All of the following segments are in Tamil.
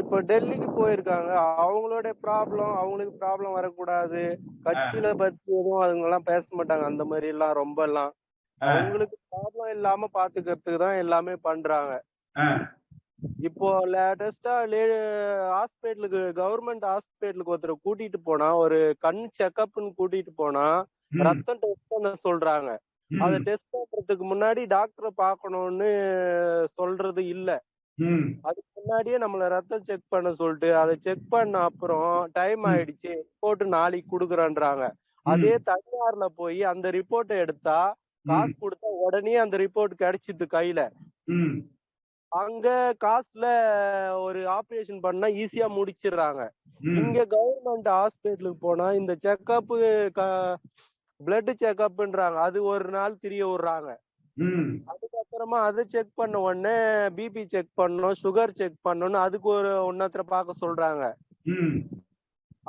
இப்ப டெல்லிக்கு போயிருக்காங்க. அவங்களோட ப்ராப்ளம் அவங்களுக்கு ப்ராப்ளம் வரக்கூடாது. கட்சியில பத்தி எதுவும் அவங்க எல்லாம் பேச மாட்டாங்க. அந்த மாதிரி எல்லாம் ரொம்ப எல்லாம் அவங்களுக்கு ப்ராப்ளம் இல்லாம பாத்துக்கிறதுக்கு தான் எல்லாமே பண்றாங்க. இப்போ லேட்டஸ்டா ஹாஸ்பிட்டலுக்கு கவர்மெண்ட் ஹாஸ்பிட்டலுக்கு ஒருத்தர் கூட்டிட்டு போனா ஒரு கண் செக்கப்னு கூட்டிட்டு போனா ரத்தம் டெஸ்ட் பண்ண சொல்றாங்க. அத டெஸ்ட் பண்றதுக்கு முன்னாடி டாக்டரை பார்க்கணும்னு சொல்றது இல்ல. அதுக்கு முன்னாடியே நம்மள ரத்தம் செக் பண்ண சொல்லிட்டு அதை செக் பண்ண அப்புறம் டைம். ஆயிடுச்சு ரிப்போர்ட் நாளைக்கு குடுக்குறேன்றாங்க. அதே தனியார்ல போய் அந்த ரிப்போர்ட்டை எடுத்தா காசு கொடுத்தா உடனே அந்த ரிப்போர்ட் கிடைச்சிது கையில. அங்க காசுல ஒரு ஆபரேஷன் பண்ணா ஈஸியா முடிச்சிடுறாங்க. இங்க கவர்மெண்ட் ஹாஸ்பிட்டலுக்கு போனா இந்த செக்கப் பிளட் செக்கப்ன்றாங்க அது ஒரு நாள் திரிய விடுறாங்க. ம், அதுக்கப்புறமா அதை செக் பண்ண உடனே பிபி செக் பண்ணணும் சுகர் செக் பண்ணணும் அதுக்கு ஒரு ஒன்னத்துல பார்க்க சொல்றாங்க.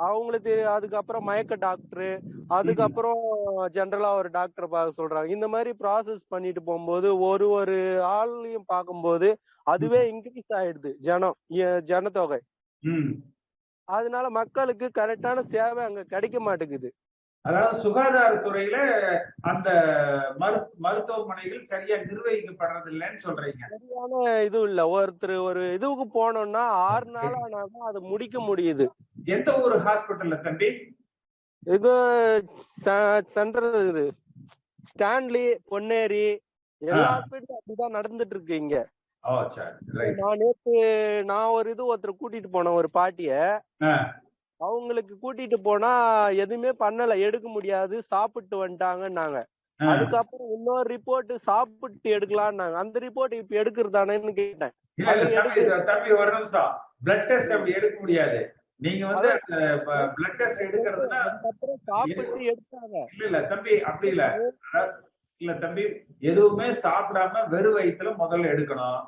அவங்களுக்கு அதுக்கப்புறம் மயக்க டாக்டர் அதுக்கப்புறம் ஜென்ரலா ஒரு டாக்டர் பார்க்க சொல்றாங்க. இந்த மாதிரி ப்ராசஸ் பண்ணிட்டு போகும்போது ஒரு ஒரு ஆளையும் பார்க்கும்போது அதுவே இன்க்ரீஸ் ஆயிடுது ஜனம் ஜனத்தொகை. அதனால மக்களுக்கு கரெக்டான சேவை அங்க கிடைக்க மாட்டேங்குது. அதாவது சுகாதாரத்துறையில அந்த மரு மருத்துவமனைகள் சரியா நிர்வகிக்கப்படுறது இல்லைன்னு சொல்றீங்க. சரியான இது இல்ல. ஒருத்தர் ஒரு இதுவுக்கு போனோம்னா ஆறு நாள் ஆனாதான் அதை முடிக்க முடியுது. எந்த ஊர் ஹாஸ்பிட்டல்ல தம்பி? இது செ- சென்ட்ரல் இது. ஸ்டான்லி பொன்னேரி எல்லா. ஹாஸ்பிட்டலும் அப்படிதான் நடந்துட்டு இருக்கு இங்க நான் நேத்து நான் ஒரு இது ஒருத்தர் கூட்டிட்டு போனேன் ஒரு பாட்டிய. அவங்களுக்கு கூட்டிட்டு போனா எதுவுமே பண்ணல எடுக்க முடியாது சாப்பிட்டு வந்துட்டாங்கன்னாங்க. அதுக்கப்புறம் இன்னொரு ரிப்போர்ட் சாப்பிட்டு எடுக்கலாம்னாங்க அந்த ரிப்போர்ட் இப்ப எடுக்கிறதானேன்னு கேட்டேன். தம்பி ஒரு நிமிஷம். பிளட் டெஸ்ட் அப்படி எடுக்க முடியாது. நீங்க வந்து பிளட் டெஸ்ட் எடுக்கிறதுனா சாப்பிட்டு எடுத்தாங்க. இல்ல இல்ல தம்பி அப்படி இல்ல. இல்ல தம்பி எதுவுமே சாப்பிடாம வெறும் வயித்துல முதல்ல எடுக்கணும்.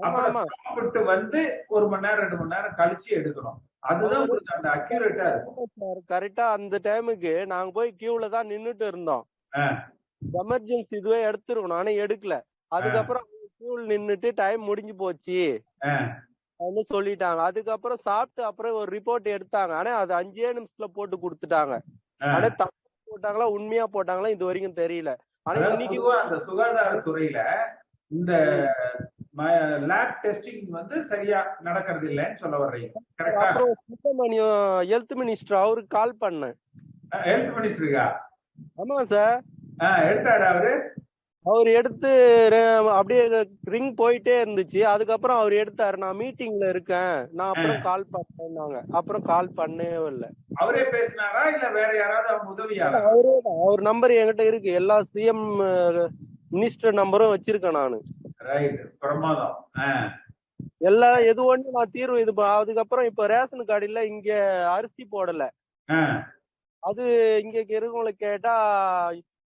அப்புறம் சாப்பிட்டு வந்து ஒரு மணி நேரம் ரெண்டு மணி நேரம் கழிச்சு எடுக்கணும். அதுதான் உங்களுக்கு அந்த அக்யூரேட்டா இருக்கும். சார் கரெக்டா அந்த டைமுக்கு நாங்க போய் கியூல தான் நின்னுட்டு இருந்தோம். எமர்ஜென்சி இதுவே எடுத்துருக்கணும். ஆனா எடுக்கல. அதுக்கப்புறம் கியூல நின்னுட்டு டைம் முடிஞ்சு போச்சு. அப்படின்னு சொல்லிட்டாங்க. அதுக்கப்புறம் சாப்பிட்டு அப்புறம் ஒரு ரிப்போர்ட் எடுத்தாங்க. ஆனா அது அஞ்சே நிமிஷத்துல போட்டு கொடுத்துட்டாங்க. ஆனா தப்பு போட்டாங்களா உண்மையா போட்டாங்களா இது வரைக்கும் தெரியல. ஆனா இன்னைக்கு அந்த சுகாதாரத்துறையில இந்த லேப் டெஸ்டிங் வந்து சரியா நடக்கிறது இல்லைன்னு சொல்ல வர்றீங்க. கரெக்டா ஹெல்த் மினிஸ்டர் அவருக்கு கால் பண்ணேன். ஹெல்த் மினிஸ்டருக்கா ஆமா சார். எடுத்தாரு அவரு? அவர் எடுத்து அப்படியே ரிங் போயிட்டே இருந்துச்சு. அதுக்கப்புறம் அவர் எடுத்தாரு நான் மீட்டிங்ல இருக்கேன். நான் அப்புறம் கால் பண்ணேன்னாங்க. அப்புறம் கால் பண்ணவே இல்லை அவரே பேசினாரா? இல்ல வேற யாராவது உதவியாளர்? அவரே அவர் நம்பர் என்கிட்ட இருக்கு. எல்லா சிஎம் மினிஸ்டர் நம்பரும் வச்சிருக்கேன் நானு. ரைட் பிரமாதம். எல்லா எது ஒண்ணு நான் தீர்வு இது அதுக்கப்புறம் இப்ப ரேஷன் கார்டுல இங்க அரிசி போடல. அது இங்க இருக்கவங்களை கேட்டா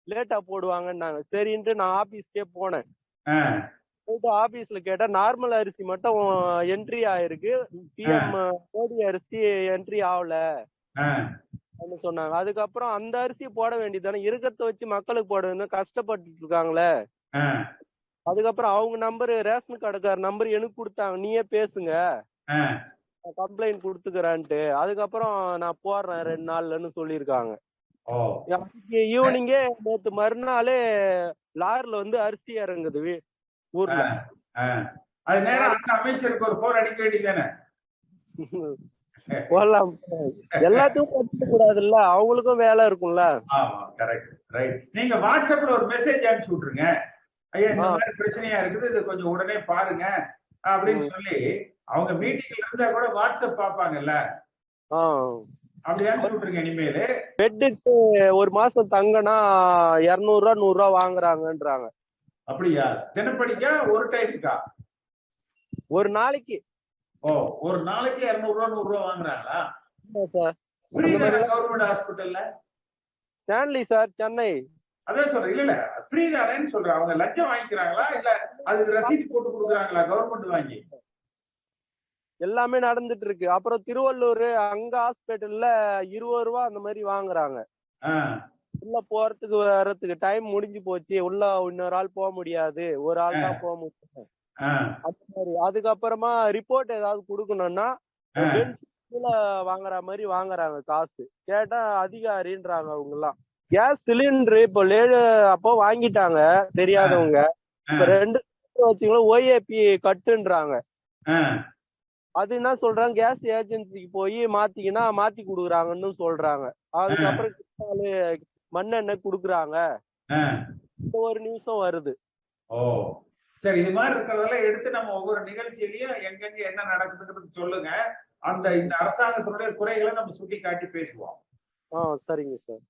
லேட்டா போடுவாங்கன்னாங்க. சரின்ட்டு நான் ஆபீஸ்க்கே போனேன். போயிட்டு ஆபீஸ்ல கேட்டா நார்மல் அரிசி மட்டும் என்ட்ரி ஆயிருக்கு. பிஎம் மோடி அரிசி என்ட்ரி ஆகல. சொன்னாங்க. அதுக்கப்புறம் அந்த அரிசி போட வேண்டியதானே இருக்கிறத வச்சு மக்களுக்கு போட வேண்டியது கஷ்டப்பட்டுட்டு இருக்காங்களே. அதுக்கப்புறம் அவங்க நம்பர் ரேஷன் கடைக்கார நம்பர் எனக்கு கொடுத்தாங்க. நீயே பேசுங்க. கம்ப்ளைண்ட் கொடுத்துக்கிறேன்ட்டு. அதுக்கப்புறம் நான் போடுறேன் ரெண்டு நாள்லன்னு சொல்லியிருக்காங்க. ஈவினிங்கே நேத்து மறுநாளே லாரில வந்து அரிசி இறங்குது ஊர்ல. அது நேரம் அந்த அமைச்சருக்கு ஒரு போன் அடிக்க வேண்டியதானே போடலாம். எல்லாத்துக்கும் படிக்க கூடாதுல்ல? அவங்களுக்கும் வேலை இருக்கும்ல? ஆமா கரெக்ட் ரைட் நீங்க வாட்ஸ்அப்ல ஒரு மெசேஜ் அனுப்பிச்சு விட்டுருங்க. ஐயா இந்த. மாதிரி பிரச்சனையா இருக்குது இது கொஞ்சம் உடனே பாருங்க அப்படின்னு சொல்லி அவங்க மீட்டிங்ல இருந்தா கூட வாட்ஸ்அப் பாப்பாங்கல்ல பெட்டுக்கு ஒரு மாசம் தங்கனா இருநூறு ரூபா நூறு ரூபா வாங்குறாங்கன்றாங்க. அப்படியா? தினப்படிக்கா ஒரு டைமுக்கா? ஒரு நாளைக்கு. ஓ ஒரு நாளைக்கு இருநூறு ரூபா நூறு ரூபா வாங்குறாங்களா கவர்மெண்ட் ஹாஸ்பிட்டல்ல ஸ்டான்லி சார் சென்னை. அதான் சொல்றேன். இல்ல இல்ல ஃப்ரீ தானேன்னு சொல்றேன். அவங்க லஞ்சம் வாங்கிக்கிறாங்களா? இல்ல அதுக்கு ரசீது போட்டு கொடுக்குறாங்களா? கவர்மெண்ட் வாங்கி? எல்லாமே நடந்துட்டு இருக்கு. அப்புறம் திருவள்ளூர் அங்க ஹாஸ்பிட்டல்ல இருபது ரூபா அந்த மாதிரி வாங்குறாங்க. உள்ள போறதுக்கு வர்றதுக்கு டைம் முடிஞ்சு போச்சு. உள்ள இன்னொரு ஆள் போக முடியாது. ஒரு ஆள் தான் போக முடியும். அந்த மாதிரி. அதுக்கப்புறமா ரிப்போர்ட் ஏதாவது கொடுக்கணும்னா வாங்குற மாதிரி வாங்குறாங்க காசு. கேட்டா அதிகாரின்றாங்க அவங்க எல்லாம் கேஸ் சிலிண்டர் இப்போ லேடு அப்போ வாங்கிட்டாங்க தெரியாதவங்க. இப்ப ரெண்டு வச்சுங்களா ஓஏபி கட்டுன்றாங்க. அது என்ன சொல்றாங்க கேஸ் ஏஜென்சிக்கு போய் மாத்திக்கினா மாத்தி குடுக்குறாங்கன்னு சொல்றாங்க. அதுக்கப்புறம் மண்ணெண்ணெய் குடுக்குறாங்க? ஒரு நியூஸும் வருது. ஓ. சரி இது மாதிரி இருக்கிறதெல்லாம் எடுத்து நம்ம ஒவ்வொரு நிகழ்ச்சியிலயும் எங்கெங்க என்ன நடக்குதுங்கிறது சொல்லுங்க. அந்த இந்த அரசாங்கத்தினுடைய குறைகளை நம்ம சுட்டி காட்டி பேசுவோம். ஆ சரிங்க சார்.